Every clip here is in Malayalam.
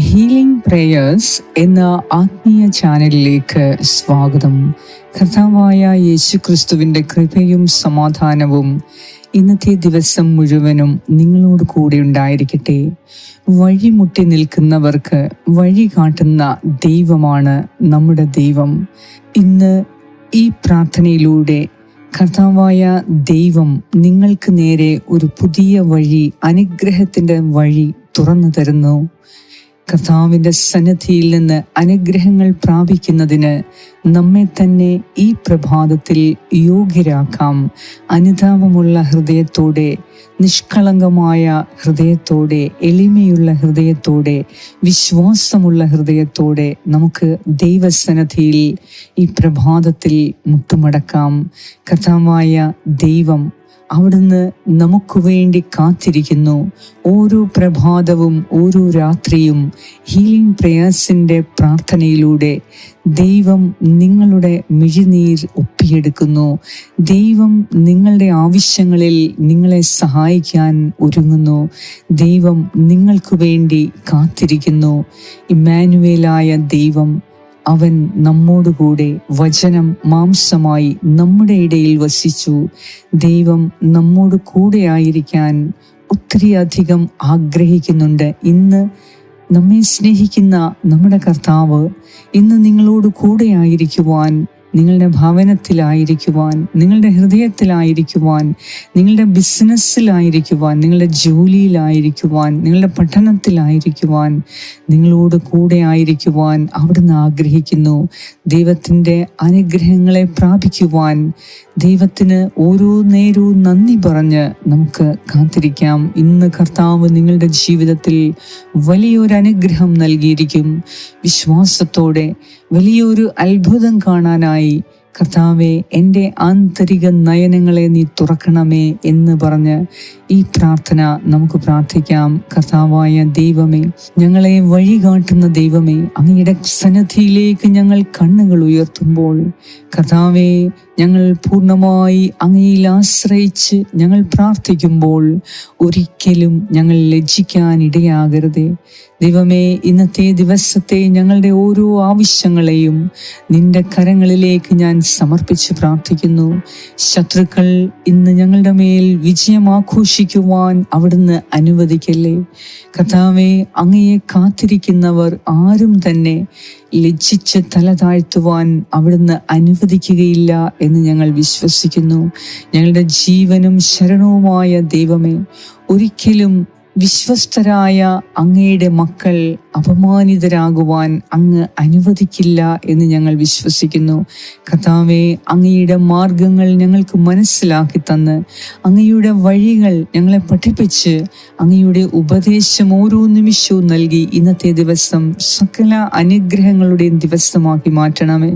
ഹീലിംഗ് പ്രേയേഴ്സ് എന്ന ആത്മീയ ചാനലിലേക്ക് സ്വാഗതം. കർത്താവായ യേശു ക്രിസ്തുവിന്റെ കൃപയും സമാധാനവും ഇന്നത്തെ ദിവസം മുഴുവനും നിങ്ങളോട് കൂടെ ഉണ്ടായിരിക്കട്ടെ. വഴിമുട്ടി നിൽക്കുന്നവർക്ക് വഴി കാട്ടുന്ന ദൈവമാണ് നമ്മുടെ ദൈവം. ഇന്ന് ഈ പ്രാർത്ഥനയിലൂടെ കർത്താവായ ദൈവം നിങ്ങൾക്ക് നേരെ ഒരു പുതിയ വഴി അനുഗ്രഹത്തിന്റെ വഴി തുറന്നു തരുന്നു. കർത്താവിന്റെ സന്നിധിയിൽ നിന്ന് അനുഗ്രഹങ്ങൾ പ്രാപിക്കുന്നതിന് നമ്മെ തന്നെ ഈ പ്രഭാതത്തിൽ യോഗ്യരാക്കാം. അനുതാപമുള്ള ഹൃദയത്തോടെ നിഷ്കളങ്കമായ ഹൃദയത്തോടെ എളിമയുള്ള ഹൃദയത്തോടെ വിശ്വാസമുള്ള ഹൃദയത്തോടെ നമുക്ക് ദൈവസന്നദ്ധിയിൽ ഈ പ്രഭാതത്തിൽ മുട്ടുമടക്കാം. കഥാമായ ദൈവം അവിടുന്ന് നമുക്ക് വേണ്ടി കാത്തിരിക്കുന്നു. ഓരോ പ്രഭാതവും ഓരോ രാത്രിയും ഹീലിംഗ് പ്രയാസിന്റെ പ്രാർത്ഥനയിലൂടെ ദൈവം നിങ്ങളുടെ മിഴിനീർ ഒപ്പിയെടുക്കുന്നു. ദൈവം നിങ്ങളുടെ ആവശ്യങ്ങളിൽ നിങ്ങളെ സഹായിക്കാൻ ഒരുങ്ങുന്നു. ദൈവം നിങ്ങൾക്ക് വേണ്ടി കാത്തിരിക്കുന്നു. ഇമ്മാനുവേലായ ദൈവം അവൻ നമ്മോടുകൂടെ വചനം മാംസമായി നമ്മുടെ ഇടയിൽ വസിച്ചു. ദൈവം നമ്മോട് കൂടെ ആയിരിക്കാൻ ഒത്തിരി അധികം ആഗ്രഹിക്കുന്നുണ്ട്. ഇന്ന് നമ്മെ സ്നേഹിക്കുന്ന നമ്മുടെ കർത്താവ് ഇന്ന് നിങ്ങളോട് കൂടെ ആയിരിക്കുവാൻ നിങ്ങളുടെ ഭവനത്തിലായിരിക്കുവാൻ നിങ്ങളുടെ ഹൃദയത്തിലായിരിക്കുവാൻ നിങ്ങളുടെ ബിസിനസ്സിലായിരിക്കുവാൻ നിങ്ങളുടെ ജോലിയിലായിരിക്കുവാൻ നിങ്ങളുടെ പഠനത്തിലായിരിക്കുവാൻ നിങ്ങളോട് കൂടെ ആയിരിക്കുവാൻ അവിടുന്ന് ആഗ്രഹിക്കുന്നു. ദൈവത്തിന്റെ അനുഗ്രഹങ്ങളെ പ്രാപിക്കുവാൻ ദൈവത്തിന് ഓരോ നേരവും നന്ദി പറഞ്ഞ് നമുക്ക് കാത്തിരിക്കാം. ഇന്ന് കർത്താവ് നിങ്ങളുടെ ജീവിതത്തിൽ വലിയൊരു അനുഗ്രഹം നൽകിയിരിക്കും. വിശ്വാസത്തോടെ വലിയൊരു അത്ഭുതം കാണാനായി കർത്താവെ എന്റെ ആന്തരിക നയനങ്ങളെ നീ തുറക്കണമേ എന്ന് പറഞ്ഞ് ഈ പ്രാർത്ഥന നമുക്ക് പ്രാർത്ഥിക്കാം. കർത്താവായ ദൈവമേ ഞങ്ങളെ വഴി കാട്ടുന്ന ദൈവമേ അങ്ങയുടെ സന്നദ്ധിയിലേക്ക് ഞങ്ങൾ കണ്ണുകൾ ഉയർത്തുമ്പോൾ കർത്താവെ ഞങ്ങൾ പൂർണമായി അങ്ങയിൽ ആശ്രയിച്ച് ഞങ്ങൾ പ്രാർത്ഥിക്കുമ്പോൾ ഒരിക്കലും ഞങ്ങൾ ലജ്ജിക്കാൻ ഇടയാകരുതേ ദൈവമേ ഇന്നത്തെ ദിവസത്തെ ഞങ്ങളുടെ ഓരോ ആവശ്യങ്ങളെയും നിന്റെ കരങ്ങളിലേക്ക് ഞാൻ സമർപ്പിച്ച് പ്രാർത്ഥിക്കുന്നു. ശത്രുക്കൾ ഇന്ന് ഞങ്ങളുടെ മേൽ വിജയം ആഘോഷിക്കുവാൻ അവിടുന്ന് അനുവദിക്കല്ലേ? കഥാവെ അങ്ങയെ കാത്തിരിക്കുന്നവർ ആരും തന്നെ ലജ്ജിച്ച് തല താഴ്ത്തുവാൻ അവിടുന്ന് അനുവദിക്കുകയില്ല എന്ന് ഞങ്ങൾ വിശ്വസിക്കുന്നു. ഞങ്ങളുടെ ജീവനും ശരണവുമായ ദൈവമേ ഒരിക്കലും വിശ്വസ്തരായ അങ്ങയുടെ മക്കൾ അപമാനിതരാകുവാൻ അങ്ങ് അനുവദിക്കില്ല എന്ന് ഞങ്ങൾ വിശ്വസിക്കുന്നു. കഥാവെ അങ്ങയുടെ മാർഗങ്ങൾ ഞങ്ങൾക്ക് മനസ്സിലാക്കി തന്ന് അങ്ങയുടെ വഴികൾ ഞങ്ങളെ പഠിപ്പിച്ച് അങ്ങയുടെ ഉപദേശം ഓരോ നിമിഷവും നൽകി ഇന്നത്തെ ദിവസം സകല അനുഗ്രഹങ്ങളുടെയും ദിവസമാക്കി മാറ്റണമേ.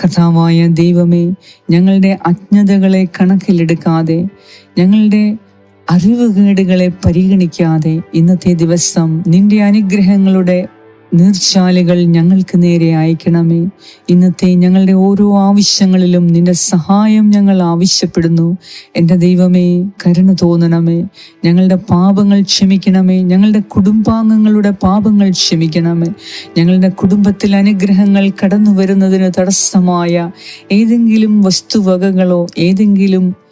കഥാവായ ദൈവമേ ഞങ്ങളുടെ അജ്ഞതകളെ കണക്കിലെടുക്കാതെ ഞങ്ങളുടെ അറിവുകേടുകളെ പരിഗണിക്കാതെ ഇന്നത്തെ ദിവസം നിന്റെ അനുഗ്രഹങ്ങളുടെ നീർച്ചാലുകൾ ഞങ്ങൾക്ക് നേരെ അയക്കണമേ. ഇന്നത്തെ ഞങ്ങളുടെ ഓരോ ആവശ്യങ്ങളിലും നിന്റെ സഹായം ഞങ്ങൾ ആവശ്യപ്പെടുന്നു. എന്റെ ദൈവമേ കരുണ തോന്നണമേ. ഞങ്ങളുടെ പാപങ്ങൾ ക്ഷമിക്കണമേ. ഞങ്ങളുടെ കുടുംബാംഗങ്ങളുടെ പാപങ്ങൾ ക്ഷമിക്കണമേ. ഞങ്ങളുടെ കുടുംബത്തിൽ അനുഗ്രഹങ്ങൾ കടന്നു വരുന്നതിന് തടസ്സമായ ഏതെങ്കിലും വസ്തുവകകളോ ഏതെങ്കിലും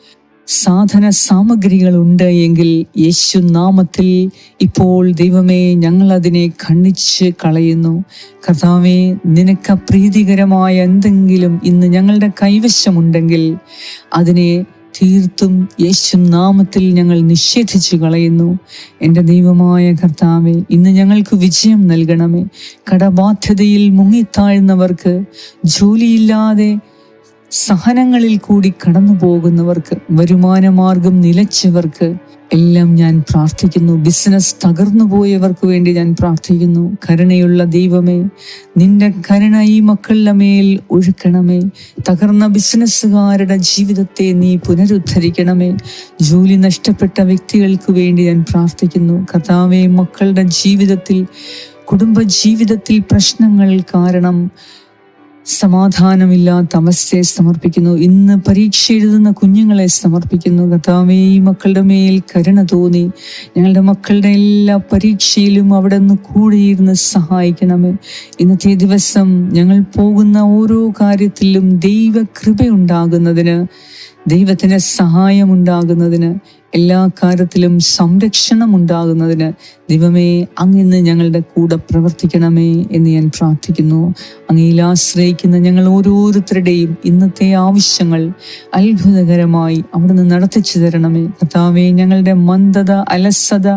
സാധന സാമഗ്രികൾ ഉണ്ട് എങ്കിൽ യേശു നാമത്തിൽ ഇപ്പോൾ ദൈവമേ ഞങ്ങൾ അതിനെ ഖണ്ഡിച്ച് കളയുന്നു. കർത്താവെ നിനക്ക് പ്രീതികരമായ എന്തെങ്കിലും ഇന്ന് ഞങ്ങളുടെ കൈവശമുണ്ടെങ്കിൽ അതിനെ തീർത്തും യേശു നാമത്തിൽ ഞങ്ങൾ നിഷേധിച്ചു കളയുന്നു. എന്റെ ദൈവമായ കർത്താവെ ഇന്ന് ഞങ്ങൾക്ക് വിജയം നൽകണമേ. കടബാധ്യതയിൽ മുങ്ങിത്താഴ്ന്നവർക്ക് ജോലിയില്ലാതെ സഹനങ്ങളിൽ കൂടി കടന്നു പോകുന്നവർക്ക് വരുമാനമാർഗം നിലച്ചവർക്ക് എല്ലാം ഞാൻ പ്രാർത്ഥിക്കുന്നു. ബിസിനസ് തകർന്നു പോയവർക്ക് വേണ്ടി ഞാൻ പ്രാർത്ഥിക്കുന്നു. കരുണയുള്ള ദൈവമേ നിന്റെ കരുണ ഈ മക്കളുടെ മേൽ ഒഴുക്കണമേ. തകർന്ന ബിസിനസ്സുകാരുടെ ജീവിതത്തെ നീ പുനരുദ്ധരിക്കണമേ. ജോലി നഷ്ടപ്പെട്ട വ്യക്തികൾക്ക് വേണ്ടി ഞാൻ പ്രാർത്ഥിക്കുന്നു. കഥാവെ മക്കളുടെ ജീവിതത്തിൽ കുടുംബ ജീവിതത്തിൽ പ്രശ്നങ്ങൾ കാരണം സമാധാനമില്ലാത്ത അവസ്ഥയെ സമർപ്പിക്കുന്നു. ഇന്ന് പരീക്ഷ എഴുതുന്ന കുഞ്ഞുങ്ങളെ സമർപ്പിക്കുന്നു. കർത്താവേ ഈ മക്കളുടെ മേൽ കരുണ തോന്നി. ഞങ്ങളുടെ മക്കളുടെ എല്ലാ പരീക്ഷയിലും അവിടെ നിന്ന് കൂടിയിരുന്ന് സഹായിക്കണമേ. ഇന്നത്തെ ദിവസം ഞങ്ങൾ പോകുന്ന ഓരോ കാര്യത്തിലും ദൈവകൃപയുണ്ടാകുന്നതിന് ദൈവത്തിന് സഹായമുണ്ടാകുന്നതിന് എല്ലാ കാര്യത്തിലും സംരക്ഷണം ഉണ്ടാകുന്നതിന് ദൈവമേ അങ്ങിന്ന് ഞങ്ങളുടെ കൂടെ പ്രവർത്തിക്കണമേ എന്ന് ഞാൻ പ്രാർത്ഥിക്കുന്നു. അങ്ങയിൽ ആശ്രയിക്കുന്ന ഞങ്ങൾ ഓരോരുത്തരുടെയും ഇന്നത്തെ ആവശ്യങ്ങൾ അത്ഭുതകരമായി അവിടുന്ന് നടത്തിച്ചു തരണമേ. കർത്താവെ ഞങ്ങളുടെ മന്ദത അലസത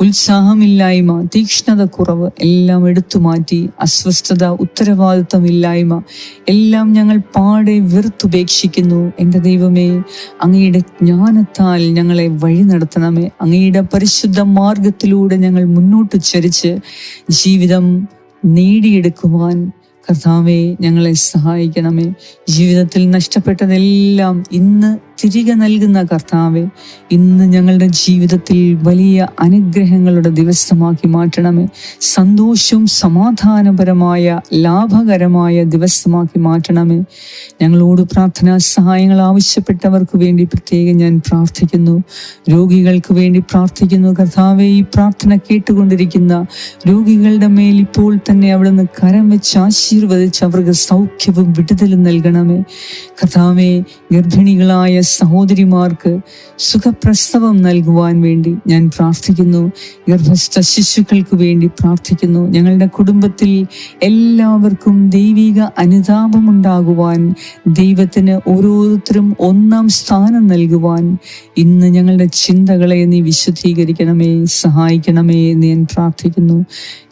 ഉത്സാഹമില്ലായ്മ തീക്ഷ്ണത കുറവ് എല്ലാം എടുത്തു മാറ്റി അസ്വസ്ഥത ഉത്തരവാദിത്വമില്ലായ്മ എല്ലാം ഞങ്ങൾ പാടെ വെറുത്തുപേക്ഷിക്കുന്നു. എന്റെ ദൈവമേ അങ്ങയുടെ ജ്ഞാനത്താൽ ഞങ്ങളെ വഴി നടത്തണമേ. അങ്ങയുടെ പരിശുദ്ധ മാർഗത്തിലൂടെ ഞങ്ങൾ മുന്നോട്ട് ചരിച്ച് ജീവിതം നേടിയെടുക്കുവാൻ കർത്താവെ ഞങ്ങളെ സഹായിക്കണമേ. ജീവിതത്തിൽ നഷ്ടപ്പെട്ടതെല്ലാം ഇന്ന് തിരികെ നൽകുന്ന കർത്താവെ ഇന്ന് ഞങ്ങളുടെ ജീവിതത്തിൽ വലിയ അനുഗ്രഹങ്ങളുടെ ദിവസമാക്കി മാറ്റണമേ. സന്തോഷവും സമാധാനപരമായ ലാഭകരമായ ദിവസമാക്കി മാറ്റണമേ. ഞങ്ങളോട് പ്രാർത്ഥനാ സഹായങ്ങൾ ആവശ്യപ്പെട്ടവർക്ക് വേണ്ടി പ്രത്യേകം ഞാൻ പ്രാർത്ഥിക്കുന്നു. രോഗികൾക്ക് വേണ്ടി പ്രാർത്ഥിക്കുന്നു കർത്താവെ ഈ പ്രാർത്ഥന കേട്ടുകൊണ്ടിരിക്കുന്ന രോഗികളുടെ മേൽ ഇപ്പോൾ തന്നെ അവിടുന്ന് കരം വെച്ച് ആശീർവദിച്ച് അവർക്ക് സൗഖ്യവും വിടുതലും നൽകണമേ. കർത്താവെ ഗർഭിണികളായ സഹോദരിമാർക്ക് സുഖപ്രസവം നൽകുവാൻ വേണ്ടി ഞാൻ പ്രാർത്ഥിക്കുന്നു. ഗർഭസ്ഥ ശിശുക്കൾക്ക് വേണ്ടി പ്രാർത്ഥിക്കുന്നു. ഞങ്ങളുടെ കുടുംബത്തിൽ എല്ലാവർക്കും ദൈവിക അനുതാപമുണ്ടാകുവാൻ ദൈവത്തിന് ഓരോരുത്തരും ഒന്നാം സ്ഥാനം നൽകുവാൻ ഇന്ന് ഞങ്ങളുടെ ചിന്തകളെ നീ വിശുദ്ധീകരിക്കണമേ സഹായിക്കണമേ എന്ന് ഞാൻ പ്രാർത്ഥിക്കുന്നു.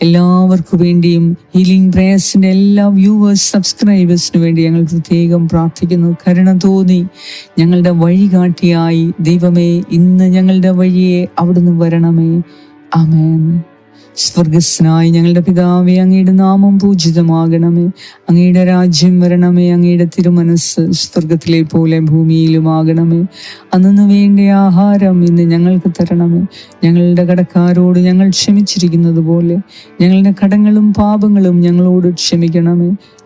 എല്ലാവർക്കും വേണ്ടിയും ഹീലിംഗ് പ്രേയേഴ്സിന്റെ എല്ലാ വ്യൂവേഴ്സ് സബ്സ്ക്രൈബേഴ്സിനു വേണ്ടി ഞങ്ങൾ പ്രത്യേകം പ്രാർത്ഥിക്കുന്നു. കരുണ തോന്നി ഞങ്ങളുടെ വഴികാട്ടിയായി. ദൈവമേ ഇന്ന് ഞങ്ങളുടെ വഴിയെ അവിടുന്ന് വരണമേ. അമേൻ സ്വർഗസ്നായി ഞങ്ങളുടെ പിതാവേ അങ്ങയുടെ നാമം പൂജിതമാകണമേ. അങ്ങയുടെ രാജ്യം വരണമേ അങ്ങയുടെ തിരുമനസ് സ്വർഗത്തിലെ പോലെ ഭൂമിയിലും ആകണമേ അന്നു വേണ്ട ആഹാരം ഇന്ന് ഞങ്ങൾക്ക് തരണമേ. ഞങ്ങളുടെ കടക്കാരോട് ഞങ്ങൾ ക്ഷമിച്ചിരിക്കുന്നത് പോലെ ഞങ്ങളുടെ കടങ്ങളും പാപങ്ങളും ഞങ്ങളോട് ക്ഷമിക്കണമേ.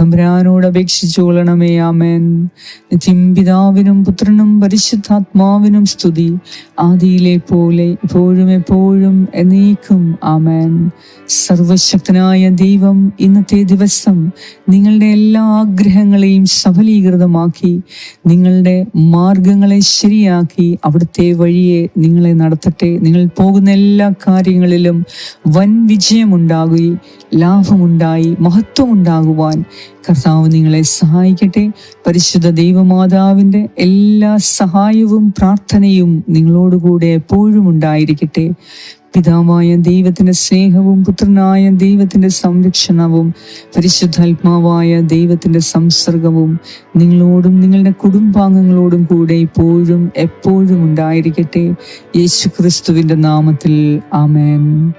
തമ്പുരാനോട് അപേക്ഷിച്ചു കൊള്ളണമേ ആമേൻ. നിത്യം പിതാവിനും പുത്രനും പരിശുദ്ധാത്മാവിനും സ്തുതി. ആദിയിലെ പോലെ ഇപ്പോഴും എപ്പോഴും എന്നേക്കും ആമേൻ. സർവശക്തനായ ദൈവം ഇന്നത്തെ ദിവസം നിങ്ങളുടെ എല്ലാ ആഗ്രഹങ്ങളെയും സഫലീകൃതമാക്കി നിങ്ങളുടെ മാർഗങ്ങളെ ശരിയാക്കി അവിടുത്തെ വഴിയെ നിങ്ങളെ നടത്തട്ടെ. നിങ്ങൾ പോകുന്ന എല്ലാ കാര്യങ്ങളിലും വൻ വിജയമുണ്ടാകുകയും ലാഭമുണ്ടായി മഹത്വമുണ്ടാകുവാൻ കർത്താവ് നിങ്ങളെ സഹായിക്കട്ടെ. പരിശുദ്ധ ദൈവമാതാവിന്റെ എല്ലാ സഹായവും പ്രാർത്ഥനയും നിങ്ങളോടുകൂടെ എപ്പോഴും ഉണ്ടായിരിക്കട്ടെ. പിതാവായ ദൈവത്തിന്റെ സ്നേഹവും പുത്രനായ ദൈവത്തിന്റെ സംരക്ഷണവും പരിശുദ്ധാത്മാവായ ദൈവത്തിന്റെ സംസർഗവും നിങ്ങളോടും നിങ്ങളുടെ കുടുംബാംഗങ്ങളോടും കൂടെ ഇപ്പോഴും എപ്പോഴും ഉണ്ടായിരിക്കട്ടെ. യേശു നാമത്തിൽ ആമേൻ.